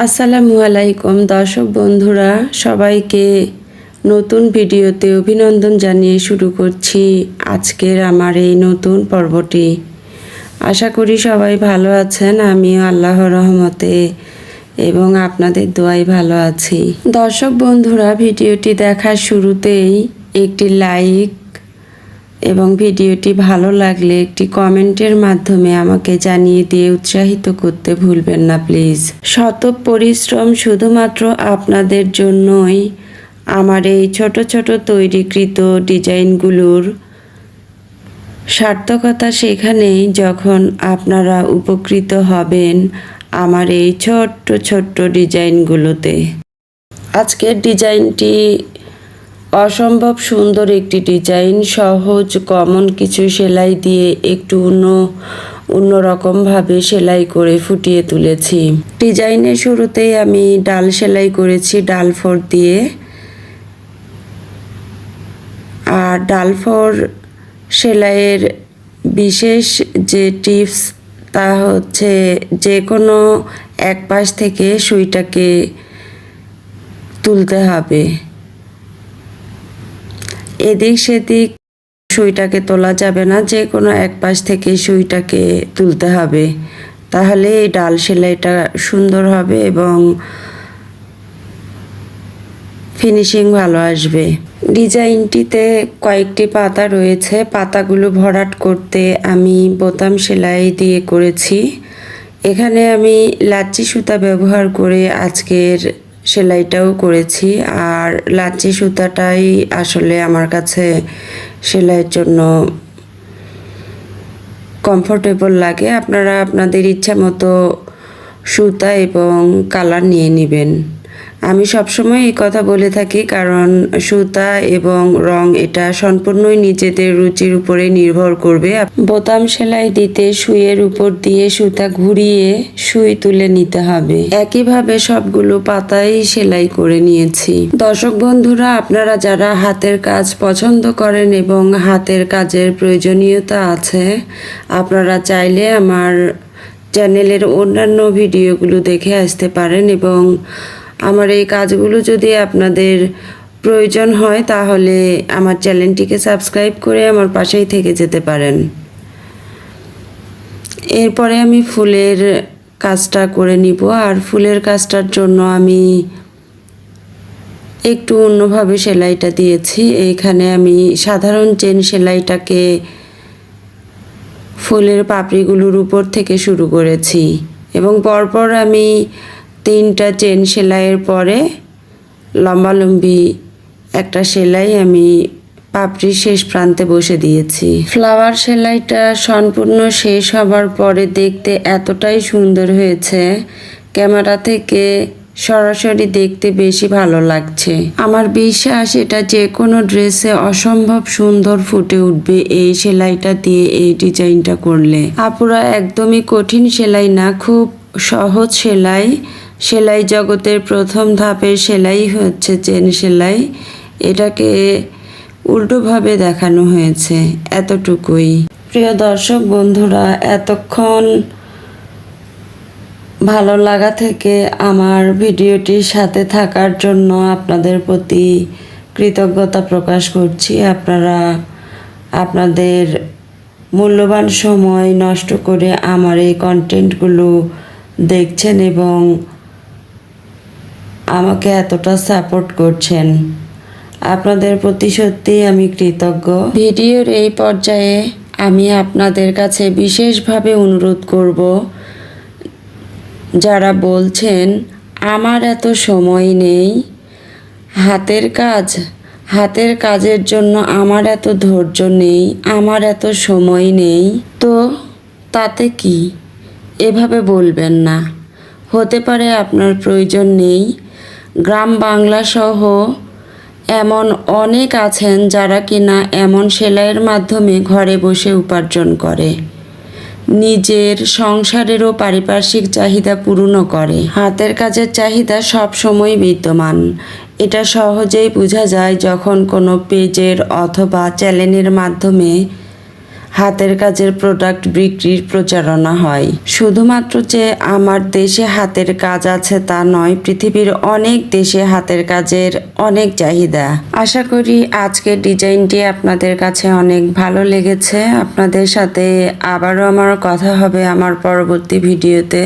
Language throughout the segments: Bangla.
আসসালামু আলাইকুম, দর্শক বন্ধুরা, সবাইকে নতুন ভিডিওতে অভিনন্দন জানিয়ে শুরু করছি আজকের আমার এই নতুন পর্বটি। আশা করি সবাই ভালো আছেন, আমিও আল্লাহর রহমতে এবং আপনাদের দোয়াই ভালো আছি। দর্শক বন্ধুরা, ভিডিওটি দেখার শুরুতেই একটি লাইক এবং ভিডিওটি ভালো লাগলে একটি কমেন্টের মাধ্যমে আমাকে জানিয়ে দিয়ে উৎসাহিত করতে ভুলবেন না, প্লিজ। শত পরিশ্রম শুধুমাত্র আপনাদের জন্যই আমার এই ছোট ছোট তৈরিকৃত ডিজাইনগুলোর সার্থকতা সেখানেই যখন আপনারা উপকৃত হবেন আমার এই ছোট্ট ছোট্ট ডিজাইনগুলোতে। আজকের ডিজাইনটি অসম্ভব সুন্দর একটি ডিজাইন, সহজ কমন কিছু সেলাই দিয়ে একটু অন্য অন্যরকমভাবে সেলাই করে ফুটিয়ে তুলেছি। ডিজাইনের শুরুতেই আমি ডাল সেলাই করেছি, ডাল ফোর দিয়ে। আর ডাল ফোর সেলাইয়ের বিশেষ যে টিপস, তা হচ্ছে যে কোনো এক পাশ থেকে সুইটাকে তুলতে হবে। এদিক সেদিক সুইটাকে তোলা যাবে না, যে কোনো এক পাশ থেকে সুইটাকে তুলতে হবে। তাহলে এই ডাল সেলাইটা সুন্দর হবে এবং ফিনিশিং ভালো আসবে। ডিজাইনটিতে কয়েকটি পাতা রয়েছে। পাতাগুলো ভরাট করতে আমি বোতাম সেলাই দিয়ে করেছি। এখানে আমি লাচ্চি সুতা ব্যবহার করে আজকের সেলাইটাও করেছি। আর লাচি সুতাটাই আসলে আমার কাছে সেলাইয়ের জন্য কমফোর্টেবল লাগে। আপনারা আপনাদের ইচ্ছা মতো সুতা এবং কালার নিয়ে নেবেন। আমি সবসময় এই কথা বলে থাকি, কারণ সুতা এবং রং এটা সম্পূর্ণই নিজেদের রুচির উপরে নির্ভর করবে। বোতাম সেলাই দিতে সুইয়ের উপর দিয়ে সুতা ঘুরিয়ে সুই তুলে নিতে হবে। একইভাবে সবগুলো পাতাই সেলাই করে নিয়েছি। দর্শক বন্ধুরা, আপনারা যারা হাতের কাজ পছন্দ করেন এবং হাতের কাজের প্রয়োজনীয়তা আছে, আপনারা চাইলে আমার চ্যানেলের অন্যান্য ভিডিওগুলো দেখে আসতে পারেন এবং আমার এই কাজগুলো যদি আপনাদের প্রয়োজন হয়, তাহলে আমার চ্যানেলটিকে সাবস্ক্রাইব করে আমার পাশেই থেকে যেতে পারেন। এরপরে আমি ফুলের কাজটা করে নিব, আর ফুলের কাজটার জন্য আমি একটু অন্যভাবে সেলাইটা দিয়েছি। এইখানে আমি সাধারণ চেন সেলাইটাকে ফুলের পাপড়িগুলোর উপর থেকে শুরু করেছি এবং পরপর আমি তিনটা চেন সেলাইয়ের পরে লম্বালম্বি একটা সেলাই আমি পাপড়ির শেষ প্রান্তে বসে দিয়েছি। ফ্লাওয়ার সেলাইটা সম্পূর্ণ শেষ হবার পরে দেখতে এতটাই সুন্দর হয়েছে, ক্যামেরা থেকে সরাসরি দেখতে বেশি ভালো লাগছে। আমার বিশ্বাস এটা যে কোনো ড্রেসে অসম্ভব সুন্দর ফুটে উঠবে এই সেলাইটা দিয়ে এই ডিজাইনটা করলে। আপুরা একদমই কঠিন সেলাই না, খুব সহজ সেলাই। সেলাই জগতের প্রথম ধাপের সেলাই হচ্ছে চেন সেলাই। এটাকে উল্টোভাবে দেখানো হয়েছে এতটুকুই। প্রিয় দর্শক, বন্ধুরা, এতক্ষণ ভালো লাগা থেকে আমার ভিডিওটির সাথে থাকার জন্য আপনাদের প্রতি কৃতজ্ঞতা প্রকাশ করছি। আপনারা আপনাদের মূল্যবান সময় নষ্ট করে আমার এই কন্টেন্টগুলো দেখছেন এবং আমাকে এতটা সাপোর্ট করছেন। আপনাদের প্রতি সত্যি আমি কৃতজ্ঞ। ভিডিওর এই পর্যায়ে আমি আপনাদের কাছে বিশেষভাবে অনুরোধ করব, যারা বলছেন, আমার এত সময় নেই। হাতের কাজ, হাতের কাজের জন্য আমার এত ধৈর্য নেই, আমার এত সময় নেই। তো তাতে কি? এভাবে বলবেন না। হতে পারে আপনার প্রয়োজন নেই। গ্রাম বাংলা সহ এমন অনেক আছেন যারা কিনা এমন সেলাইয়ের মাধ্যমে ঘরে বসে উপার্জন করে। নিজের সংসারেরও পারিপার্শ্বিক চাহিদা পূরণও করে। হাতের কাজের চাহিদা সব সময় বিদ্যমান। এটা সহজেই বোঝা যায় যখন কোনো পেজের অথবা চ্যানেলের মাধ্যমে হাতের কাজের প্রোডাক্ট বিক্রির প্রচারণা হয়। শুধুমাত্র যে আমার দেশে হাতের কাজ আছে তা নয়, পৃথিবীর অনেক দেশে হাতের কাজের অনেক চাহিদা। আশা করি আজকের ডিজাইনটি আপনাদের কাছে অনেক ভালো লেগেছে। আপনাদের সাথে আবারও আমার কথা হবে আমার পরবর্তী ভিডিওতে।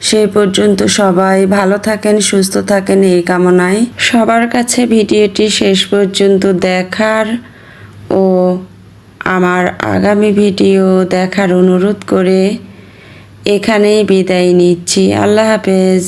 সেই পর্যন্ত সবাই ভালো থাকেন, সুস্থ থাকেন এই কামনায়। সবার কাছে ভিডিওটি শেষ পর্যন্ত দেখার ও আমার আগামী ভিডিও দেখার অনুরোধ করে এখানেই বিদায় নিচ্ছি। আল্লাহ হাফেজ।